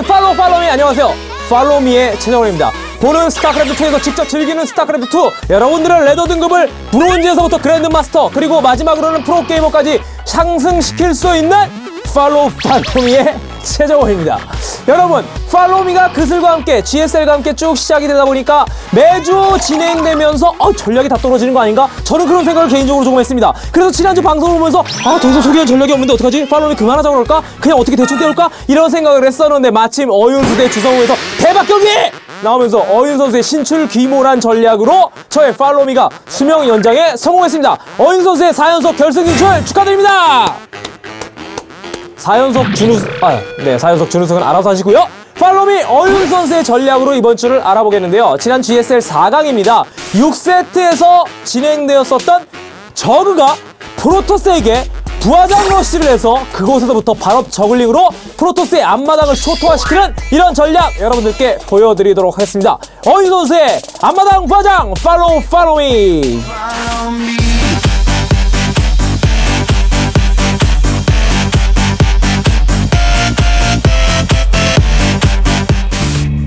여러분 팔로우 팔로미 안녕하세요. 팔로미의 최정원입니다. 보는 스타크래프트2에서 직접 즐기는 스타크래프트2 여러분들의 레더 등급을 브론즈에서부터 그랜드 마스터 그리고 마지막으로는 프로게이머까지 상승시킬 수 있는 팔로우 팔로미의 최정원입니다 여러분 팔로미가 그슬과 함께 GSL과 함께 쭉 시작이 되다 보니까 매주 진행되면서 어, 전략이 다 떨어지는 거 아닌가? 저는 그런 생각을 개인적으로 조금 했습니다 그래서 지난주 방송을 보면서 아더 이상 소개한 전략이 없는데 어떡하지? 팔로미 그만하자고 그럴까? 그냥 어떻게 대충 때울까? 이런 생각을 했었는데 마침 어윤수 대 주성우에서 대박 경기! 나오면서 어윤 선수의 신출 귀몰한 전략으로 저의 팔로미가 수명 연장에 성공했습니다 어윤 선수의 4연속 결승 진출 축하드립니다 4연속 준우승, 아, 네, 4연속 준우승은 알아서 하시고요. 팔로미 어윤 선수의 전략으로 이번 주를 알아보겠는데요. 지난 GSL 4강입니다. 6세트에서 진행되었었던 저그가 프로토스에게 부하장 러쉬를 해서 그곳에서부터 바로 저글링으로 프로토스의 앞마당을 초토화시키는 이런 전략 여러분들께 보여드리도록 하겠습니다. 어윤 선수의 앞마당 부하장 팔로우 팔로미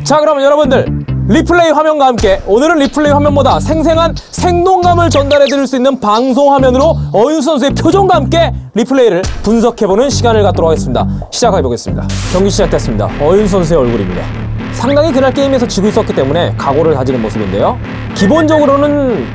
자 그러면 여러분들 리플레이 화면과 함께 오늘은 리플레이 화면보다 생생한 생동감을 전달해 드릴 수 있는 방송 화면으로 어윤 선수의 표정과 함께 리플레이를 분석해보는 시간을 갖도록 하겠습니다. 시작해 보겠습니다. 경기 시작됐습니다. 어윤 선수의 얼굴입니다. 상당히 그날 게임에서 지고 있었기 때문에 각오를 다지는 모습인데요. 기본적으로는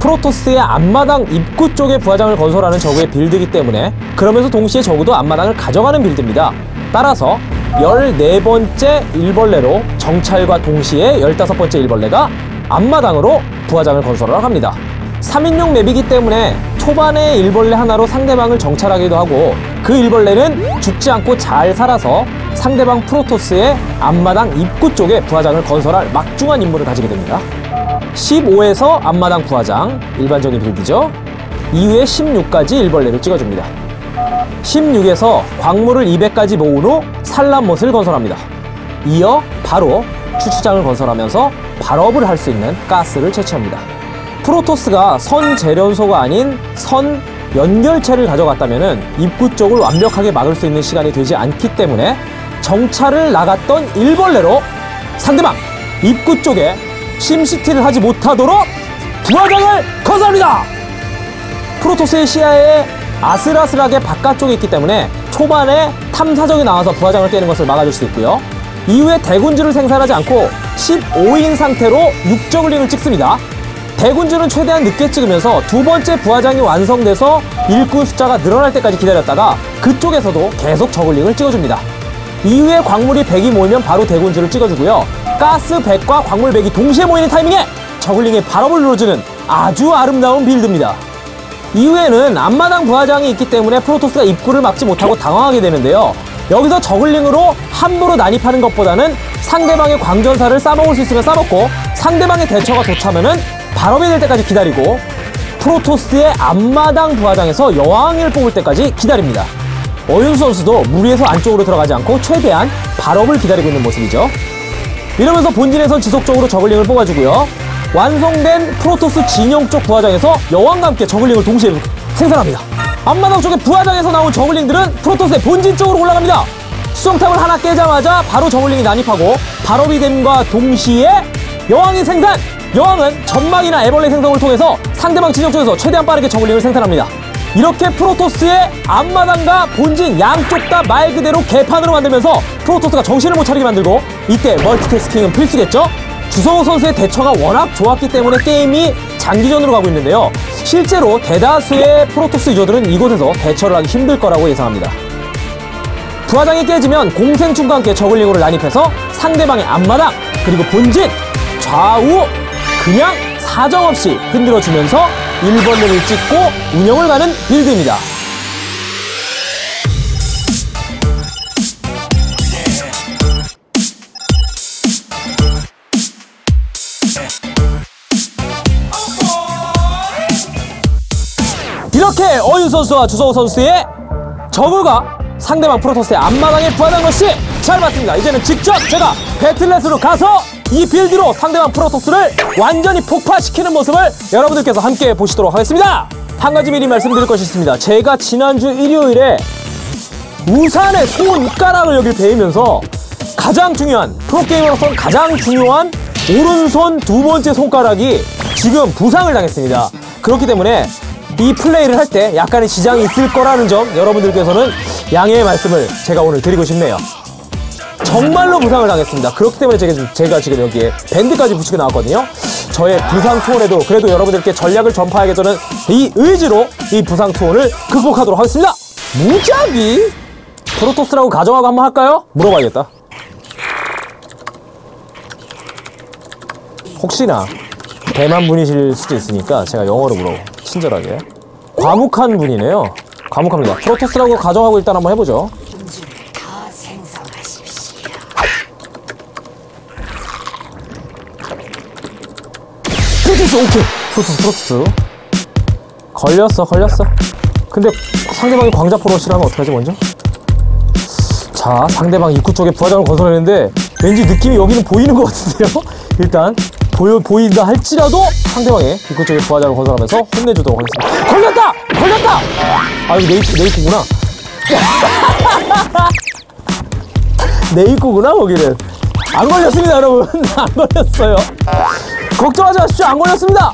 프로토스의 앞마당 입구 쪽에 부하장을 건설하는 저그의 빌드이기 때문에 그러면서 동시에 적어도 앞마당을 가져가는 빌드입니다. 따라서 14번째 일벌레로 정찰과 동시에 15번째 일벌레가 앞마당으로 부하장을 건설을 합니다. 3인용 맵이기 때문에 초반에 일벌레 하나로 상대방을 정찰하기도 하고 그 일벌레는 죽지 않고 잘 살아서 상대방 프로토스의 앞마당 입구 쪽에 부하장을 건설할 막중한 임무를 가지게 됩니다. 15에서 앞마당 부하장 일반적인 빌드죠. 이후에 16까지 일벌레를 찍어줍니다. 16에서 광물을 200까지 모은 후 산란못을 건설합니다. 이어 바로 추추장을 건설하면서 발업을 할 수 있는 가스를 채취합니다. 프로토스가 선 재련소가 아닌 선 연결체를 가져갔다면 입구 쪽을 완벽하게 막을 수 있는 시간이 되지 않기 때문에 정찰을 나갔던 일벌레로 상대방 입구 쪽에 심시티를 하지 못하도록 부하장을 건설합니다. 프로토스의 시야에 아슬아슬하게 바깥쪽에 있기 때문에 초반에 탐사적이 나와서 부하장을 깨는 것을 막아줄 수 있고요. 이후에 대군주를 생산하지 않고 15인 상태로 6저글링을 찍습니다. 대군주는 최대한 늦게 찍으면서 두 번째 부하장이 완성돼서 일꾼 숫자가 늘어날 때까지 기다렸다가 그쪽에서도 계속 저글링을 찍어줍니다. 이후에 광물이 100이 모이면 바로 대군주를 찍어주고요. 가스 100과 광물 100이 동시에 모이는 타이밍에 저글링의 발업을 눌러주는 아주 아름다운 빌드입니다. 이후에는 앞마당 부하장이 있기 때문에 프로토스가 입구를 막지 못하고 당황하게 되는데요. 여기서 저글링으로 함부로 난입하는 것보다는 상대방의 광전사를 싸먹을 수 있으면 싸먹고 상대방의 대처가 좋다면은 발업이 될 때까지 기다리고 프로토스의 앞마당 부하장에서 여왕을 뽑을 때까지 기다립니다. 어윤 선수도 무리해서 안쪽으로 들어가지 않고 최대한 발업을 기다리고 있는 모습이죠. 이러면서 본진에서 지속적으로 저글링을 뽑아주고요. 완성된 프로토스 진영 쪽 부하장에서 여왕과 함께 저글링을 동시에 생산합니다. 앞마당 쪽에 부하장에서 나온 저글링들은 프로토스의 본진 쪽으로 올라갑니다. 수정탑을 하나 깨자마자 바로 저글링이 난입하고 발업이 됨과 동시에 여왕이 생산! 여왕은 점막이나 애벌레 생성을 통해서 상대방 진영 쪽에서 최대한 빠르게 저글링을 생산합니다. 이렇게 프로토스의 앞마당과 본진 양쪽 다 말 그대로 개판으로 만들면서 프로토스가 정신을 못 차리게 만들고 이때 멀티태스킹은 필수겠죠? 주성호 선수의 대처가 워낙 좋았기 때문에 게임이 장기전으로 가고 있는데요. 실제로 대다수의 프로토스 유저들은 이곳에서 대처를 하기 힘들 거라고 예상합니다. 부하장이 깨지면 공생충과 함께 저글링으로 난입해서 상대방의 앞마당 그리고 본진 좌우 그냥 사정없이 흔들어주면서 1번을 찍고 운영을 가는 빌드입니다. 이렇게 어윤 선수와 주성호 선수의 저글과 상대방 프로토스의 앞마당에 부하장 것이 잘 맞습니다. 이제는 직접 제가 배틀넷으로 가서 이 빌드로 상대방 프로토스를 완전히 폭파시키는 모습을 여러분들께서 함께 보시도록 하겠습니다. 한 가지 미리 말씀드릴 것이 있습니다. 제가 지난주 일요일에 우산에 손가락을 여기 베이면서 가장 중요한 프로게이머로서는 가장 중요한 오른손 두 번째 손가락이 지금 부상을 당했습니다. 그렇기 때문에 이 플레이를 할 때 약간의 지장이 있을 거라는 점 여러분들께서는 양해의 말씀을 제가 오늘 드리고 싶네요. 정말로 부상을 당했습니다. 그렇기 때문에 제가, 제가 지금 여기에 밴드까지 붙이고 나왔거든요. 저의 부상 투혼에도 그래도 여러분들께 전략을 전파하겠다는 이 의지로 이 부상 투혼을 극복하도록 하겠습니다. 무작위? 프로토스라고 가정하고 한번 할까요? 물어봐야겠다. 혹시나 대만 분이실 수도 있으니까 제가 영어로 물어 친절하게 과묵한 분이네요 과묵합니다 프로토스라고 가정하고 일단 한번 해보죠. 프로토스 오케이 프로토스 프로토스 걸렸어 걸렸어 근데 상대방이 광자포로 실하면 어떡하지 먼저? 자 상대방 입구 쪽에 부하장을 건설했는데 왠지 느낌이 여기는 보이는 것 같은데요? 일단 보여, 보인다 할지라도 상대방의 입구 쪽에 부하장을 건설하면서 혼내주도록 하겠습니다 걸렸다! 걸렸다! 아 이거 네이프, 네이프구나 네이프구나 거기는 안 걸렸습니다 여러분 안 걸렸어요 걱정하지 마십시오 안 걸렸습니다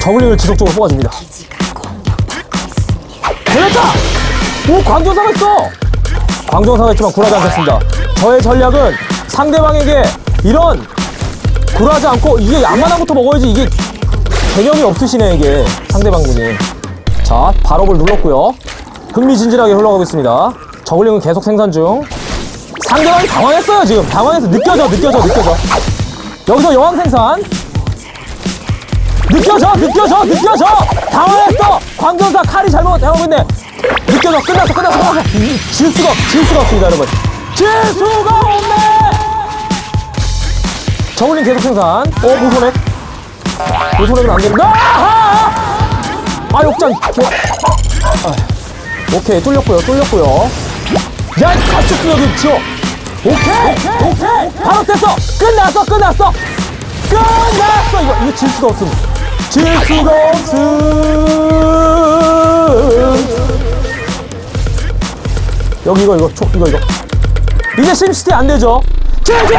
저글링을 지속적으로 뽑아줍니다. 걸렸다! 오 광전사가 있어! 광전사가 있지만 굴하지 않겠습니다 저의 전략은 상대방에게 이런 굴하지 않고 이게 양만한부터 먹어야지 이게 개념이 없으시네 이게. 상대방분이. 자 발업을 눌렀고요. 흥미진진하게 흘러가고 있습니다. 저글링은 계속 생산 중. 상대방이 당황했어요 지금. 당황해서 느껴져 느껴져 느껴져. 여기서 여왕 생산. 느껴져 느껴져 느껴져! 당황했어! 광전사 칼이 잘못 당하고 있네. 느껴져 끝났어 끝났어 끝났어. 이- 질 수가 없- 질 수가 없습니다 여러분. 질 수가 없네 저울링 계속 생산. 어 무소넥 무소넥은 안 되는데! 아 욕장. 개- 아, 오케이 뚫렸고요 뚫렸고요. 야 가축수 여기 지워. 오케이 오케이 바로 됐어. 끝났어 끝났어. 끝났어. 이거 이거 질 수가 없음. 질 수가 없음. 여기 이거 이거 초, 이거 이거. 이제 심시티 안 되죠? 제제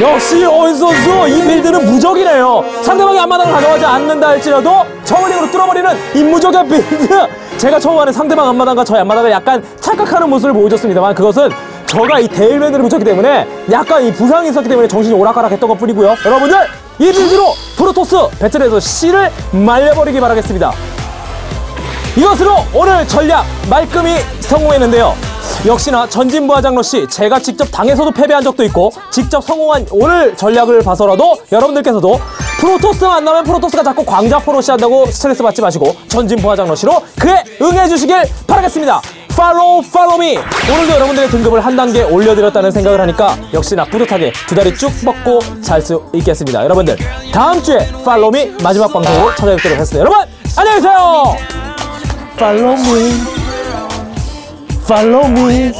역시 어윤수 선수 이 빌드는 무적이네요. 상대방이 앞마당을 가져가지 않는다 할지라도 저울링으로 뚫어버리는 이 무적의 빌드. 제가 초반에 상대방 앞마당과 저의 앞마당을 약간 착각하는 모습을 보여줬습니다만 그것은 저가 이 데일맨으로 붙였기 때문에 약간 이 부상이 있었기 때문에 정신이 오락가락했던 것 뿐이고요. 여러분들 이 빌드로 프로토스 배틀에서 C를 말려버리기 바라겠습니다. 이것으로 오늘 전략 말끔히 성공했는데요. 역시나 전진부하장 러시 제가 직접 당해서도 패배한 적도 있고 직접 성공한 오늘 전략을 봐서라도 여러분들께서도 프로토스 만나면 프로토스가 자꾸 광자포 러시 한다고 스트레스 받지 마시고 전진부하장 러시로 그에 응해주시길 바라겠습니다. 팔로우 팔로미 오늘도 여러분들의 등급을 한 단계 올려드렸다는 생각을 하니까 역시나 뿌듯하게 두 다리 쭉 뻗고 잘 수 있겠습니다. 여러분들 다음 주에 팔로미 마지막 방송으로 찾아뵙도록 하겠습니다. 여러분 안녕히 계세요. Me. Follow me.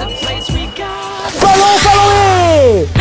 Follow, follow me.